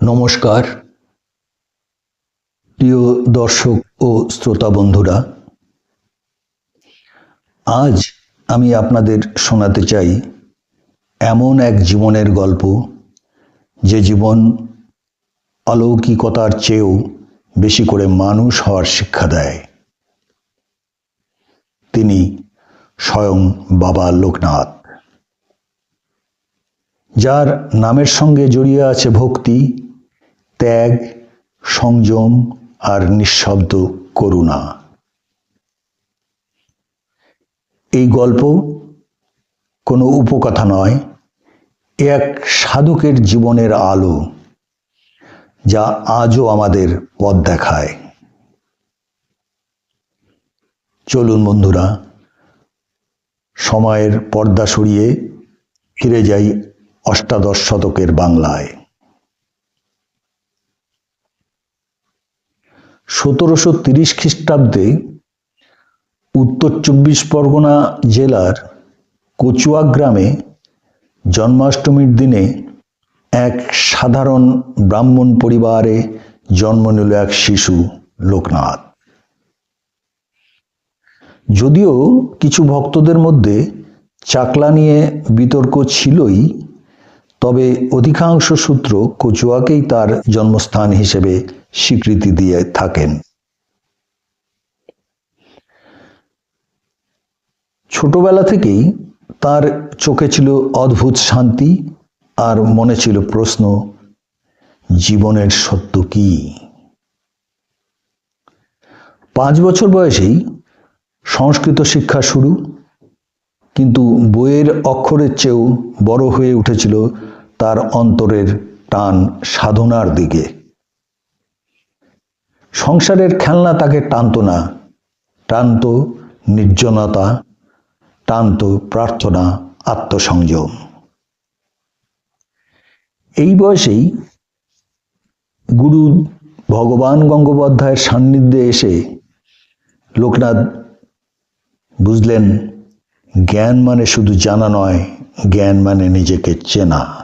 নমস্কার। প্রিয় দর্শক ও শ্রোতা বন্ধুরা, আজ আমি আপনাদের শোনাতে চাই এমন এক জীবনের গল্প, যে জীবন অলৌকিকতার চেয়েও বেশি করে মানুষ হওয়ার শিক্ষা দেয়। তিনি স্বয়ং বাবা লোকনাথ, যার নামের সঙ্গে জড়িয়ে আছে ভক্তি ত্যাগ, সংযম আর নিঃশব্দ করুণা। এই গল্প কোনো উপকথা নয়, এ এক সাধকের জীবনের আলো যা আজও আমাদের পথ দেখায়। চলুন বন্ধুরা, সময়ের পর্দা সরিয়ে ফিরে যাই অষ্টাদশ শতকের বাংলায়। সতেরোশো তিরিশ খ্রিস্টাব্দে উত্তর চব্বিশ পরগনা জেলার কচুয়া গ্রামে জন্মাষ্টমীর দিনে এক সাধারণ ব্রাহ্মণ পরিবারে জন্ম নিল এক শিশু, লোকনাথ। যদিও কিছু ভক্তদের মধ্যে চাকলা নিয়ে বিতর্ক ছিলই, তবে অধিকাংশ সূত্র কচুয়াকেই তার জন্মস্থান হিসেবে স্বীকৃতি দিয়ে থাকেন। ছোটবেলা থেকেই তার চোখে ছিল অদ্ভুত শান্তি আর মনে ছিল প্রশ্ন, জীবনের সত্য কি? পাঁচ বছর বয়সেই সংস্কৃত শিক্ষা শুরু, কিন্তু বইয়ের অক্ষরের চেয়েও বড় হয়ে উঠেছিল তার অন্তরের টান সাধনার দিকে। সংসারের খেলনা তাকে টানত না। টানত নির্জনতা, টানত প্রার্থনা, আত্মসংযম। এই বয়সেই গুরু ভগবান গঙ্গোপাধ্যায়ের সান্নিধ্যে এসে লোকনাথ বুঝলেন, জ্ঞান মানে শুধু জানা নয়, জ্ঞান মানে নিজেকে চেনা।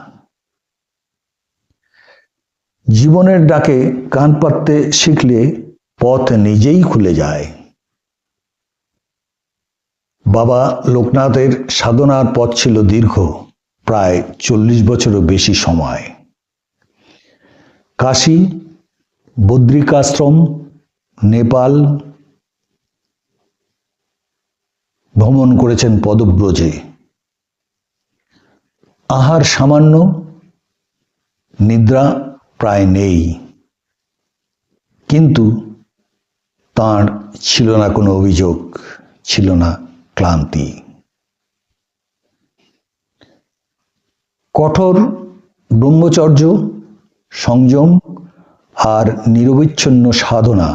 জীবনের ডাকে কান পাততে শিখলে পথ নিজেই খুলে যায়। বাবা লোকনাথের সাধনার পথ ছিল দীর্ঘ, প্রায় চল্লিশ বছরও বেশি সময়। কাশী, বদ্রিকাশ্রম, নেপাল ভ্রমণ করেছেন পদব্রজে। আহার সামান্য, নিদ্রা প্রায় নেই। কিন্তু তাঁর ছিল না কোনো অভিযোগ, ছিল না ক্লান্তি। কঠোর ব্রহ্মচর্য, সংযম আর নিরবিচ্ছিন্ন সাধনা,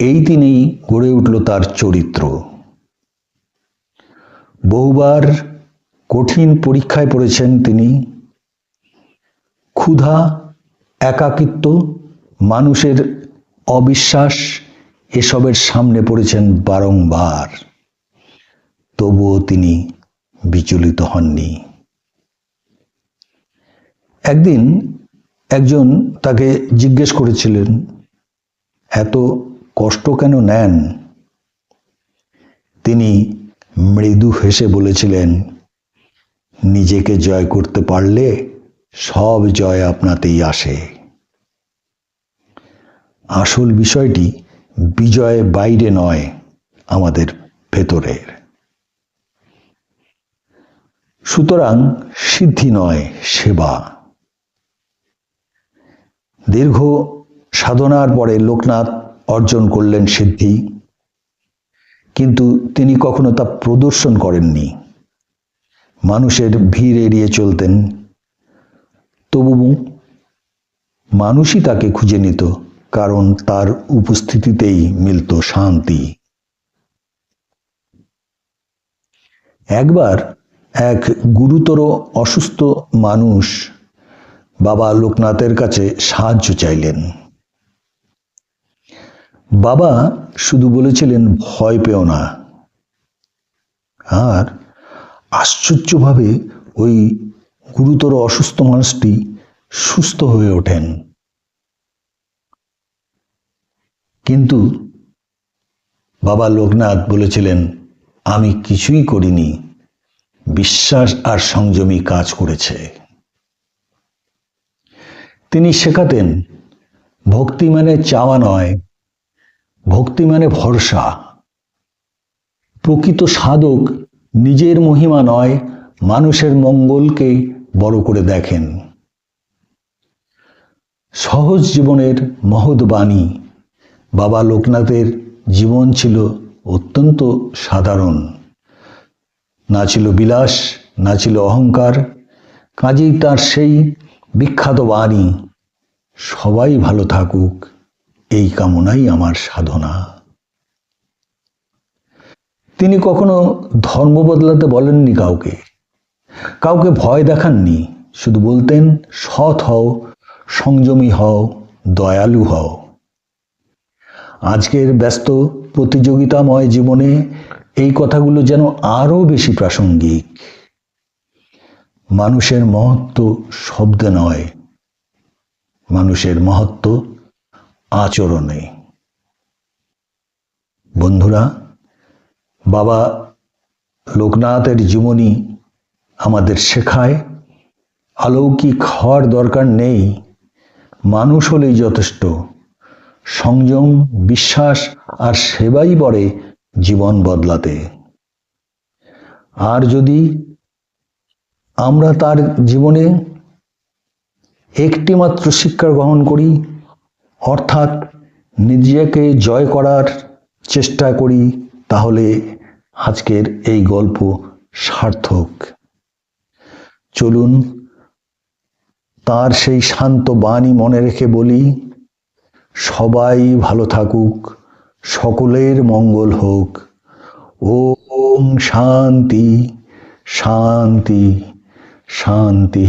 এই দিনেই গড়ে উঠল তার চরিত্র। বহুবার কঠিন পরীক্ষায় পড়েছেন তিনি। ক্ষুধা, একাকিত্ব, মানুষের অবিশ্বাস এসবের সামনে পড়েছেন বারংবার। তবুও তিনি বিচলিত হননি। একদিন একজন তাকে জিজ্ঞেস করেছিলেন, এত কষ্ট কেন নেন? তিনি মৃদু হেসে বলেছিলেন, নিজেকে জয় করতে পারলে সব জয় আপনাতেই আসে। আসল বিষয়টি বিজয় বাইরে নয়, আমাদের ভেতরের। সুতরাং সিদ্ধি নয় সেবা। দীর্ঘ সাধনার পরে লোকনাথ অর্জন করলেন সিদ্ধি, কিন্তু তিনি কখনো তা প্রদর্শন করেননি। মানুষের ভিড় এড়িয়ে চলতেন তবু মানুষই তাকে খুঁজে নিত, কারণ তার উপস্থিতিতেই মিলত শান্তি। একবার এক গুরুতর অসুস্থ মানুষ বাবা লোকনাথের কাছে সাহায্য চাইলেন। বাবা শুধু বলেছিলেন, ভয় পেও না। আর আশ্চর্যভাবে ওই গুরুতর অসুস্থ মানুষটি সুস্থ হয়ে ওঠেন। কিন্তু বাবা লোকনাথ বলেছিলেন, আমি কিছুই করিনি। বিশ্বাস আর সংযমী কাজ করেছে। তিনি শেখাতেন, ভক্তি মানে চাওয়া নয়, ভক্তি মানে ভরসা। প্রকৃত সাধক নিজের মহিমা নয়, মানুষের মঙ্গলকে বড় করে দেখেন। সহজ জীবনের মহৎ বাণী বাবা লোকনাথের জীবন ছিল অত্যন্ত সাধারণ। না ছিল বিলাস, না ছিল অহংকার, কাজেই তার সেই বিখ্যাত বাণী, সবাই ভালো থাকুক, এই কামনাই আমার সাধনা। তিনি কখনো ধর্ম বদলাতে বলেননি কাউকে। কাউকে ভয় দেখাননি, শুধু বলতেন, সৎ হও, সংযমী হও, দয়ালু হও। আজকের ব্যস্ত প্রতিযোগিতাময় জীবনে এই কথাগুলো যেন আরও বেশি প্রাসঙ্গিক। মানুষের মহত্ব শব্দে নয়, মানুষের মহত্ব আচরণে। বন্ধুরা, বাবা লোকনাথের জীবনী আমাদের শেখায়। অলৌকিক হওয়ার দরকার নেই। মানুষ হলেই যথেষ্ট। সংযম, বিশ্বাস আর সেবাই পড়ে জীবন বদলাতে। আর যদি আমরা তার জীবনে একটি মাত্র শিক্ষা গ্রহণ করি, অর্থাৎ নিজেকে জয় করার চেষ্টা করি, তাহলে আজকের এই গল্প সার্থক। চলুন, তার সেই শান্ত বাণী মনে রেখে বলি, সবাই ভালো থাকুক, সকলের মঙ্গল হোক। ওম শান্তি শান্তি শান্তি।